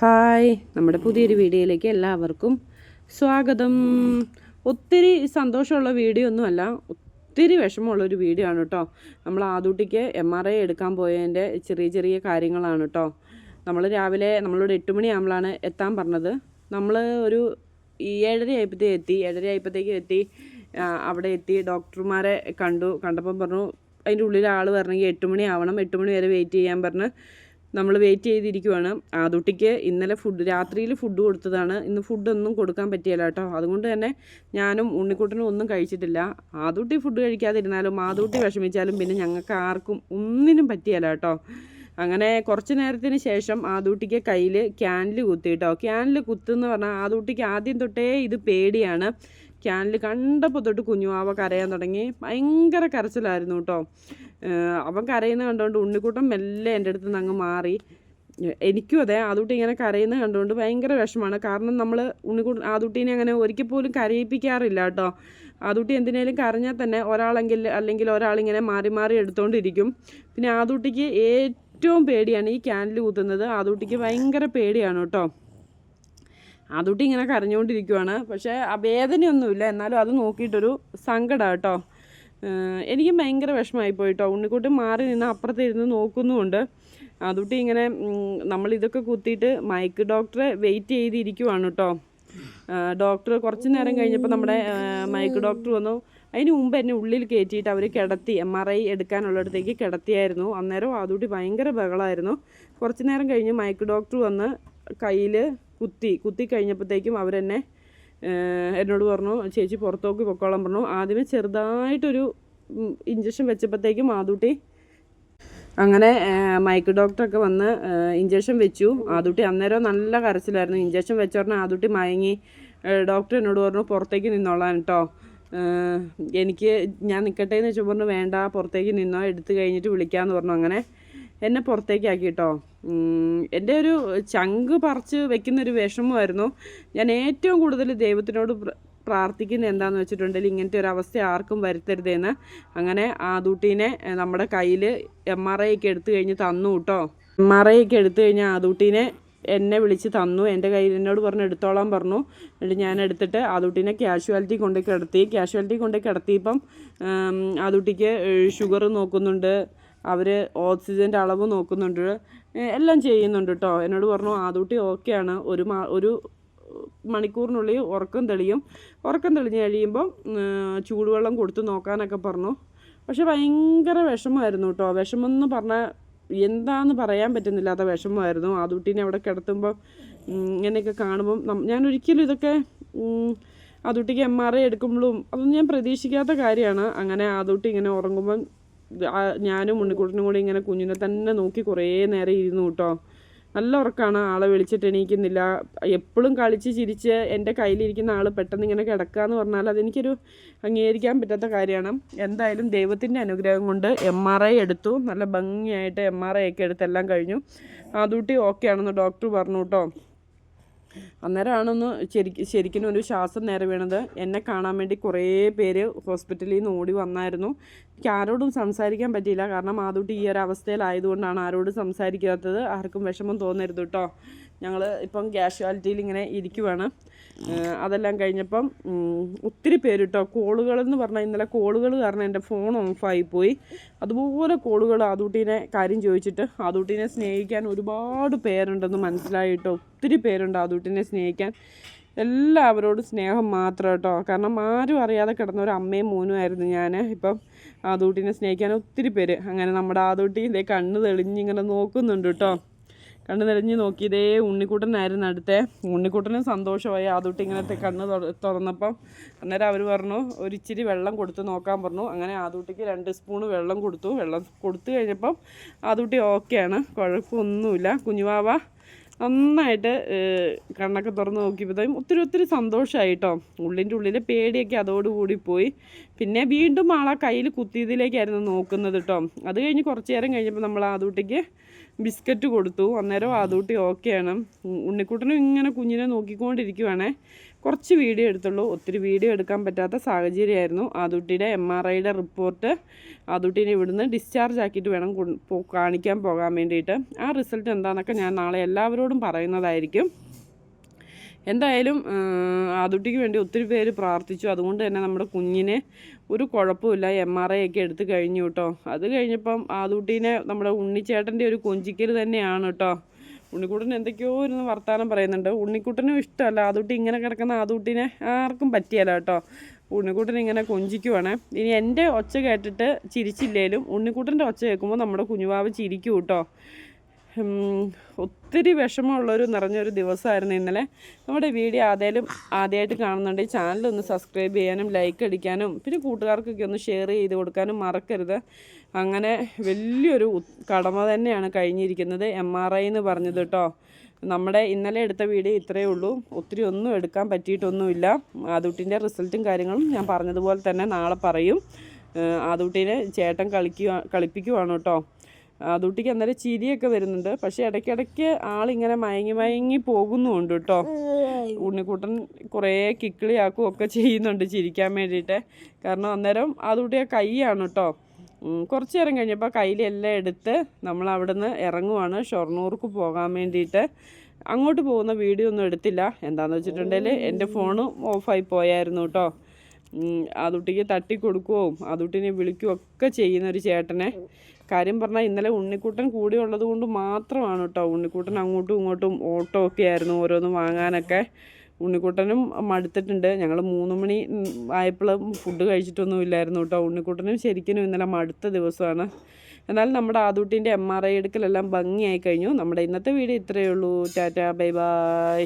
Hi. നമ്മുടെ പുതിയൊരു വീഡിയോയിലേക്ക് എല്ലാവർക്കും സ്വാഗതം. ഒത്തിരി സന്തോഷമുള്ള വീഡിയോ ഒന്നുമല്ല ഒത്തിരി വിഷമമുള്ളൊരു വീഡിയോ ആണ് കേട്ടോ. നമ്മൾ ആദൂട്ടിക്ക് എം ആർ ഐ എടുക്കാൻ പോയതിന്റെ ചെറിയ ചെറിയ കാര്യങ്ങളാണ് കേട്ടോ. നമ്മൾ രാവിലെ നമ്മളോട് എട്ട് മണിയാകുമ്പോഴാണ് എത്താൻ പറഞ്ഞത്. നമ്മൾ ഒരു ഏഴര ആയപ്പോഴത്തേക്ക് എത്തി. ഏഴര ആയപ്പോഴത്തേക്ക് എത്തി. അവിടെ എത്തി. ഡോക്ടർമാരെ കണ്ടു. കണ്ടപ്പം പറഞ്ഞു അതിന്റെ ഉള്ളിൽ ആൾ പറഞ്ഞെങ്കിൽ എട്ട് മണി ആവണം. എട്ട് മണി വരെ വെയിറ്റ് ചെയ്യാൻ പറഞ്ഞ് നമ്മൾ വെയിറ്റ് ചെയ്തിരിക്കുവാണ്. ആദുട്ടിക്ക് ഇന്നലെ ഫുഡ് രാത്രിയിൽ ഫുഡ് കൊടുത്തതാണ്. ഇന്ന് ഫുഡൊന്നും കൊടുക്കാൻ പറ്റിയല്ല കേട്ടോ. അതുകൊണ്ട് തന്നെ ഞാനും ഉണ്ണിക്കുട്ടനും ഒന്നും കഴിച്ചിട്ടില്ല. ആദുട്ടി ഫുഡ് കഴിക്കാതിരുന്നാലും ആദുട്ടി വിഷമിച്ചാലും പിന്നെ ഞങ്ങൾക്ക് ആർക്കും ഒന്നിനും പറ്റിയല്ല കേട്ടോ. അങ്ങനെ കുറച്ച് നേരത്തിന് ശേഷം ആദൂട്ടിക്ക് കയ്യിൽ ക്യാനിൽ കുത്തി കേട്ടോ. ക്യാനിൽ കുത്തുന്ന് പറഞ്ഞാൽ ആദൂട്ടിക്ക് ആദ്യം തൊട്ടേ ഇത് പേടിയാണ്. ക്യാനിൽ കണ്ടപ്പോൾ തൊട്ട് കുഞ്ഞുവാവ കരയാൻ തുടങ്ങി. ഭയങ്കര കരച്ചിലായിരുന്നു കേട്ടോ. അവൻ കരയുന്ന കണ്ടുകൊണ്ട് ഉണ്ണിക്കൂട്ടം മെല്ലെ എന്റെ അടുത്ത് നിന്ന് അങ്ങ് മാറി. എനിക്കും അതെ ആദുട്ടി ഇങ്ങനെ കരയുന്ന കണ്ടുകൊണ്ട് ഭയങ്കര വിഷമമാണ്. കാരണം നമ്മൾ ഉണ്ണിക്കുട്ടൻ ആദുട്ടീനെ അങ്ങനെ ഒരിക്കൽ പോലും കരയിപ്പിക്കാറില്ല കേട്ടോ. ആദുട്ടി എന്തിനേലും കരഞ്ഞാൽ തന്നെ ഒരാളെങ്കിൽ അല്ലെങ്കിൽ ഒരാളിങ്ങനെ മാറി മാറി എടുത്തുകൊണ്ടിരിക്കും പിന്നെ ആദുട്ടിക്ക് ഏറ്റവും പേടിയാണ് ഈ ക്യാനിൽ കുത്തുന്നത്. ആദുട്ടിക്ക് ഭയങ്കര പേടിയാണ് കേട്ടോ. അതുട്ടി ഇങ്ങനെ കരഞ്ഞുകൊണ്ടിരിക്കുവാണ്. പക്ഷേ ആ വേദനയൊന്നുമില്ല. എന്നാലും അത് നോക്കിയിട്ടൊരു സങ്കടം കേട്ടോ എനിക്ക് ഭയങ്കര വിഷമമായി പോയിട്ടോ ഉണ്ണിക്കുട്ടി മാറി നിന്ന് അപ്പുറത്ത് ഇരുന്ന് നോക്കുന്നുമുണ്ട്. അതുട്ടി ഇങ്ങനെ നമ്മളിതൊക്കെ കുത്തിയിട്ട് മയക്ക് ഡോക്ടറെ വെയിറ്റ് ചെയ്തിരിക്കുവാണ് കേട്ടോ ഡോക്ടർ കുറച്ച് നേരം കഴിഞ്ഞപ്പോൾ നമ്മുടെ മൈക്ക് ഡോക്ടർ വന്നു. അതിന് മുമ്പ് എന്നെ ഉള്ളിൽ കയറ്റിയിട്ട് അവർ കിടത്തി എം ആർ ഐ എടുക്കാനുള്ളിടത്തേക്ക് കിടത്തിയായിരുന്നു. അന്നേരം അതുകൂടി ഭയങ്കര ബഹളമായിരുന്നു കുറച്ച് നേരം കഴിഞ്ഞ് മൈക്ക് ഡോക്ടർ വന്ന് കയ്യിൽ കുത്തി കുത്തി കഴിഞ്ഞപ്പോഴത്തേക്കും അവരെന്നെ എന്നോട് പറഞ്ഞു ചേച്ചി പുറത്തോക്ക് പൊക്കോളം പറഞ്ഞു. ആദ്യമേ ചെറുതായിട്ടൊരു ഇഞ്ചക്ഷൻ വെച്ചപ്പോഴത്തേക്കും ആദൂട്ടി അങ്ങനെ മൈക്ക് ഡോക്ടറൊക്കെ വന്ന് ഇഞ്ചക്ഷൻ വെച്ചു. ആദൂട്ടി അന്നേരം നല്ല കരച്ചിലായിരുന്നു. ഇഞ്ചക്ഷൻ വെച്ച ആദൂട്ടി മയങ്ങി. ഡോക്ടർ എന്നോട് പറഞ്ഞു പുറത്തേക്ക് നിന്നോളാൻ കേട്ടോ എനിക്ക് ഞാൻ നിൽക്കട്ടെ എന്ന് വെച്ചപ്പോൾ പറഞ്ഞു വേണ്ട പുറത്തേക്ക് നിന്നോ എടുത്തു കഴിഞ്ഞിട്ട് വിളിക്കാമെന്ന് പറഞ്ഞു. അങ്ങനെ എന്നെ പുറത്തേക്കാക്കി കേട്ടോ എന്റെ ഒരു ചങ്ക് പറിച്ച് വെക്കുന്ന ഒരു വിഷമമായിരുന്നു. ഞാൻ ഏറ്റവും കൂടുതൽ ദൈവത്തിനോട് പ്രാർത്ഥിക്കുന്ന എന്താണെന്ന് വെച്ചിട്ടുണ്ടെങ്കിൽ ഇങ്ങനത്തെ ഒരു അവസ്ഥ ആർക്കും വരുത്തരുതെന്ന്. അങ്ങനെ ആദൂട്ടീനെ നമ്മുടെ കയ്യിൽ എം ആർ ഐ ഒക്കെ എടുത്തു കഴിഞ്ഞ് തന്നു കേട്ടോ എം ആർ ഐ ഒക്കെ എടുത്തു കഴിഞ്ഞാൽ ആദൂട്ടീനെ എന്നെ വിളിച്ച് തന്നു. എന്റെ കയ്യിൽ എന്നോട് പറഞ്ഞു എടുത്തോളാൻ പറഞ്ഞു. എന്നിട്ട് ഞാൻ എടുത്തിട്ട് ആദൂട്ടീനെ ക്യാഷ്വാലിറ്റി കൊണ്ടുപോയി കിടത്തി. ക്യാഷ്വാലിറ്റി കൊണ്ടുപോയി കിടത്തിയപ്പം ആദൂട്ടിക്ക് ഷുഗർ നോക്കുന്നുണ്ട്. അവർ ഓക്സിജന്റെ അളവ് നോക്കുന്നുണ്ട്. എല്ലാം ചെയ്യുന്നുണ്ട് കേട്ടോ എന്നോട് പറഞ്ഞു ആദൂട്ടി ഓക്കെയാണ് ഒരു മാ ഒരു മണിക്കൂറിനുള്ളിൽ ഉറക്കം തെളിയും. ഉറക്കം തെളിഞ്ഞ് കഴിയുമ്പോൾ ചൂടുവെള്ളം കൊടുത്ത് നോക്കാനൊക്കെ പറഞ്ഞു. പക്ഷെ ഭയങ്കര വിഷമമായിരുന്നു കേട്ടോ വിഷമം എന്ന് പറഞ്ഞാൽ എന്താന്ന് പറയാൻ പറ്റുന്നില്ലാത്ത വിഷമമായിരുന്നു. ആദൂട്ടീനെ അവിടെ കിടത്തുമ്പോൾ ഇങ്ങനെയൊക്കെ കാണുമ്പം ഞാൻ ഒരിക്കലും ഇതൊക്കെ ആദൂട്ടിക്ക് എം ആർ ഐ എടുക്കുമ്പോഴും അതൊന്നും ഞാൻ പ്രതീക്ഷിക്കാത്ത കാര്യമാണ്. അങ്ങനെ ആദൂട്ടി ഇങ്ങനെ ഉറങ്ങുമ്പം ആ ഞാനും ഉണ്ണിക്കുട്ടനും കൂടി ഇങ്ങനെ കുഞ്ഞിനെ തന്നെ നോക്കി കുറേ നേരം ഇരുന്നു കേട്ടോ. നല്ല ഉറക്കമാണ് ആളെ വിളിച്ചിട്ട് എണീക്കുന്നില്ല. എപ്പോഴും കളിച്ച് ചിരിച്ച് എന്റെ കയ്യിലിരിക്കുന്ന ആൾ പെട്ടെന്ന് ഇങ്ങനെ കിടക്കുക എന്ന് പറഞ്ഞാൽ അതെനിക്കൊരു അംഗീകരിക്കാൻ പറ്റാത്ത കാര്യമാണ്. എന്തായാലും ദൈവത്തിന്റെ അനുഗ്രഹം കൊണ്ട് എം ആർ ഐ എടുത്തു. നല്ല ഭംഗിയായിട്ട് എം ആർ ഐ ഒക്കെ എടുത്തെല്ലാം കഴിഞ്ഞു. ആ ആദൂട്ടി ഓക്കെ ആണെന്ന് ഡോക്ടർ പറഞ്ഞു കേട്ടോ. അന്നേരമാണൊന്ന് ശരിക്കും ശരിക്കും ഒരു ശ്വാസം നേരെ വീണത്. എന്നെ കാണാൻ വേണ്ടി കുറേ പേര് ഹോസ്പിറ്റലിൽ നിന്ന് ഓടി വന്നായിരുന്നു. എനിക്ക് ആരോടും സംസാരിക്കാൻ പറ്റിയില്ല. കാരണം ആദൂട്ടി ഈ ഒരു അവസ്ഥയിലായതുകൊണ്ടാണ് ആരോടും സംസാരിക്കാത്തത്. ആർക്കും വിഷമം തോന്നരുത് കേട്ടോ. ഞങ്ങൾ ഇപ്പം ക്യാഷ്വാലിറ്റിയിൽ ഇങ്ങനെ ഇരിക്കുവാണ്. അതെല്ലാം കഴിഞ്ഞപ്പം ഒത്തിരി പേര് കേട്ടോ കോളുകളെന്ന് പറഞ്ഞാൽ ഇന്നലെ കോളുകൾ കാരണം എന്റെ ഫോൺ ഓഫായി പോയി. അതുപോലെ കോളുകൾ ആദൂട്ടീനെ കാര്യം ചോദിച്ചിട്ട് ആദൂട്ടീനെ സ്നേഹിക്കാൻ ഒരുപാട് പേരുണ്ടെന്ന് മനസ്സിലായിട്ടോ? ഒത്തിരി പേരുണ്ട് ആദൂട്ടിനെ സ്നേഹിക്കാൻ. എല്ലാവരോടും സ്നേഹം മാത്രം കേട്ടോ. കാരണം ആരും അറിയാതെ കിടന്ന ഒരു അമ്മയും മോനും ആയിരുന്നു ഞാൻ ഇപ്പം ആദൂട്ടിനെ സ്നേഹിക്കാൻ ഒത്തിരി പേര്. അങ്ങനെ നമ്മുടെ ആദൂട്ടി ഇതേ കണ്ണ് തെളിഞ്ഞിങ്ങനെ നോക്കുന്നുണ്ട് കേട്ടോ. കണ്ണ് നിറഞ്ഞ് നോക്കി ഇതേ ഉണ്ണിക്കുട്ടനായിരുന്നു അടുത്തെ. ഉണ്ണിക്കുട്ടനും സന്തോഷമായി. ആദൂട്ടി ഇങ്ങനത്തെ കണ്ണ് തുറ- തുറന്നപ്പം അന്നേരം അവർ പറഞ്ഞു ഒരു ഇച്ചിരി വെള്ളം കൊടുത്ത് നോക്കാൻ പറഞ്ഞു. അങ്ങനെ ആദൂട്ടിക്ക് രണ്ട് സ്പൂൺ വെള്ളം കൊടുത്തു. വെള്ളം കൊടുത്തു കഴിഞ്ഞപ്പം ആദൂട്ടി ഓക്കെയാണ്. കുഴപ്പമൊന്നുമില്ല. കുഞ്ഞുവാവ നന്നായിട്ട് കണ്ണൊക്കെ തുറന്ന് നോക്കിയപ്പോഴത്തേക്കും ഒത്തിരി ഒത്തിരി സന്തോഷമായി കേട്ടോ ഉള്ളിന്റെ ഉള്ളിലെ പേടിയൊക്കെ അതോടുകൂടി പോയി. പിന്നെ വീണ്ടും ആളെ കയ്യിൽ കുത്തിയതിലേക്കായിരുന്നു നോക്കുന്നത് കേട്ടോ അത് കഴിഞ്ഞ് കുറച്ച് നേരം കഴിഞ്ഞപ്പോൾ നമ്മൾ ആദൂട്ടിക്ക് ബിസ്ക്കറ്റ് കൊടുത്തു. അന്നേരം ആദൂട്ടി ഓക്കെയാണ് ഉണ്ണിക്കുട്ടനും ഇങ്ങനെ കുഞ്ഞിനെ നോക്കിക്കൊണ്ടിരിക്കുവാണേ. കുറച്ച് വീഡിയോ എടുത്തുള്ളൂ. ഒത്തിരി വീഡിയോ എടുക്കാൻ പറ്റാത്ത സാഹചര്യമായിരുന്നു. ആദുട്ടിയുടെ എം ആർ ഐയുടെ റിപ്പോർട്ട് ആദുട്ടീനെ ഇവിടുന്ന് ഡിസ്ചാർജ് ആക്കിയിട്ട് വേണം കാണിക്കാൻ പോകാൻ വേണ്ടിയിട്ട്. ആ റിസൾട്ട് എന്താണെന്നൊക്കെ ഞാൻ നാളെ എല്ലാവരോടും പറയുന്നതായിരിക്കും. എന്തായാലും ആദുട്ടിക്ക് വേണ്ടി ഒത്തിരി പേര് പ്രാർത്ഥിച്ചു. അതുകൊണ്ട് തന്നെ നമ്മുടെ കുഞ്ഞിനെ ഒരു കുഴപ്പമില്ല. എം ആർ ഐ ഒക്കെ എടുത്തു കഴിഞ്ഞു കേട്ടോ. അത് കഴിഞ്ഞപ്പം ആദുട്ടീനെ നമ്മുടെ ഉണ്ണിച്ചേട്ടന്റെ ഒരു കൊഞ്ചിക്കൽ തന്നെയാണ് കേട്ടോ. ഉണ്ണിക്കുട്ടൻ എന്തൊക്കെയോ ഇരുന്ന് വർത്താനം പറയുന്നുണ്ട്. ഉണ്ണിക്കുട്ടനും ഇഷ്ടമല്ല. ആദൂട്ടി ഇങ്ങനെ കിടക്കുന്ന ആദൂട്ടിനെ ആർക്കും പറ്റിയല്ല കേട്ടോ. ഉണ്ണിക്കുട്ടൻ ഇങ്ങനെ കൊഞ്ചിക്കുവാണ്. ഇനി എന്റെ ഒച്ച കേട്ടിട്ട് ചിരിച്ചില്ലേലും ഉണ്ണിക്കുട്ടന്റെ ഒച്ച കേൾക്കുമ്പോൾ നമ്മുടെ കുഞ്ഞുവാവ് ചിരിക്കും കേട്ടോ. ഒത്തിരി വിഷമമുള്ളൊരു നിറഞ്ഞൊരു ദിവസമായിരുന്നു ഇന്നലെ. നമ്മുടെ വീഡിയോ ആദ്യം ആദ്യമായിട്ട് കാണുന്നുണ്ടെങ്കിൽ ചാനൽ ഒന്ന് സബ്സ്ക്രൈബ് ചെയ്യാനും ലൈക്ക് അടിക്കാനും പിന്നെ കൂട്ടുകാർക്കൊക്കെ ഒന്ന് ഷെയർ ചെയ്ത് കൊടുക്കാനും മറക്കരുത്. അങ്ങനെ വലിയൊരു കടമ തന്നെയാണ് കഴിഞ്ഞിരിക്കുന്നത് എം ആർ ഐ എന്ന് പറഞ്ഞത് കേട്ടോ നമ്മുടെ ഇന്നലെ എടുത്ത വീഡിയോ ഇത്രയേ ഉള്ളൂ. ഒത്തിരി ഒന്നും എടുക്കാൻ പറ്റിയിട്ടൊന്നുമില്ല. ആദൂട്ടിന്റെ റിസൾട്ടും കാര്യങ്ങളും ഞാൻ പറഞ്ഞതുപോലെ തന്നെ നാളെ പറയും. ആദൂട്ടിനെ ചേട്ടൻ കളിക്കുക കളിപ്പിക്കുവാണ് കേട്ടോ ആദൂട്ടിക്ക് അന്നേരം ചിരിയൊക്കെ വരുന്നുണ്ട്. പക്ഷെ ഇടയ്ക്കിടയ്ക്ക് ആളിങ്ങനെ മയങ്ങി മയങ്ങി പോകുന്നുമുണ്ട് കേട്ടോ. ഉണ്ണിക്കുട്ടൻ കുറേ കിക്കിളിയാക്കും ഒക്കെ ചെയ്യുന്നുണ്ട് ചിരിക്കാൻ വേണ്ടിയിട്ട്. കാരണം അന്നേരം ആദൂട്ടിയെ കൈയാണ് കേട്ടോ. കുറച്ച് നേരം കഴിഞ്ഞപ്പോൾ കയ്യിലെല്ലാം എടുത്ത് നമ്മൾ അവിടെ നിന്ന് ഇറങ്ങുവാണ് ഷൊർണൂർക്ക് പോകാൻ വേണ്ടിയിട്ട്. അങ്ങോട്ട് പോകുന്ന വീഡിയോ ഒന്നും എടുത്തില്ല. എന്താണെന്ന് വെച്ചിട്ടുണ്ടെങ്കിൽ എന്റെ ഫോണ് ഓഫായി പോയായിരുന്നു കേട്ടോ. അതുട്ടിക്ക് തട്ടിക്കൊടുക്കുകയും അതുട്ടിനെ വിളിക്കുകയും ഒക്കെ ചെയ്യുന്ന ഒരു ചേട്ടനെ. കാര്യം പറഞ്ഞാൽ ഇന്നലെ ഉണ്ണിക്കുട്ടൻ കൂടി ഉള്ളത് കൊണ്ട് മാത്രമാണ് കേട്ടോ ഉണ്ണിക്കുട്ടൻ അങ്ങോട്ടും ഇങ്ങോട്ടും ഓട്ടോ ഒക്കെ ആയിരുന്നു ഓരോന്ന് വാങ്ങാനൊക്കെ. ഉണ്ണിക്കുട്ടനും മടുത്തിട്ടുണ്ട്. ഞങ്ങൾ മൂന്ന് മണി ആയപ്പോൾ ഫുഡ് കഴിച്ചിട്ടൊന്നും ഇല്ലായിരുന്നു കേട്ടോ ഉണ്ണിക്കുട്ടനും ശരിക്കും ഇന്നലെ മടുത്ത ദിവസമാണ്. എന്നാലും നമ്മുടെ ആദൂട്ടിന്റെ എം ആർ ഐ എടുക്കലെല്ലാം ഭംഗിയായി കഴിഞ്ഞു. നമ്മുടെ ഇന്നത്തെ വീഡിയോ ഇത്രയേ ഉള്ളൂ. Tata bye bye.